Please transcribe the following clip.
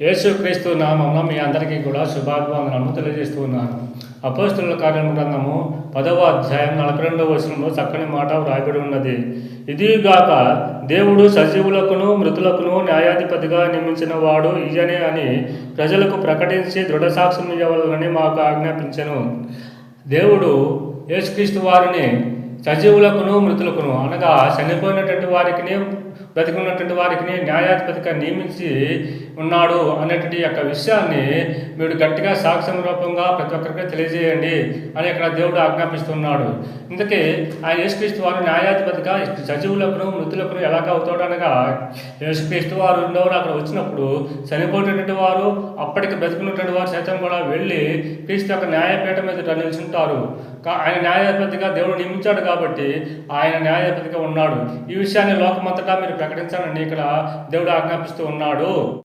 యేసుక్రీస్తు నామంలో మీ అందరికీ కూడా శుభాభివందనలు తెలియజేస్తున్నాను అపోస్తుల కార్యం గ్రంథము పదవ అధ్యాయం నలభై రెండవ వచనంలో చక్కని మాట వ్రాయబడి ఉన్నది. ఇదిగాక దేవుడు సజీవులకును మృతులకును న్యాయాధిపతిగా నియమించిన వాడు ఈయనే అని ప్రజలకు ప్రకటించి దృఢ సాక్ష్యం ఇవ్వాలని మాకు ఆజ్ఞాపించను. దేవుడు యేసుక్రీస్తు వారిని సజీవులకును మృతులకును అనగా చనిపోయినటువంటి వారికి బ్రతికున్నటువంటి వారికి న్యాయాధిపతిగా నియమించి ఉన్నాడు అనేటువంటి యొక్క విషయాన్ని మీరు గట్టిగా సాక్ష్యం రూపంగా ప్రతి ఒక్కరికి తెలియజేయండి అని ఇక్కడ దేవుడు ఆజ్ఞాపిస్తున్నాడు. ఇందుకే ఆయన యేసుక్రీస్తు వారు న్యాయాధిపతిగా సజీవులకును మృతులకును ఎలాగ అవుతాడు అనగా యేసుక్రీస్తు వారు ఉండేవారు అక్కడ వచ్చినప్పుడు చనిపోయినటువంటి వారు అప్పటికి బ్రతికున్నటువంటి వారు సైతం కూడా వెళ్ళి క్రీస్తు యొక్క న్యాయపీఠ మీద నిల్చుంటారు. ఆయన న్యాయాధిపతిగా దేవుడు నియమించాడు కాబట్టి ఆయన న్యాయాధిపతిగా ఉన్నాడు. ఈ విషయాన్ని లోకమంతటా మీరు ప్రకటించాలని ఇక్కడ దేవుడు ఆజ్ఞాపిస్తూ ఉన్నాడు.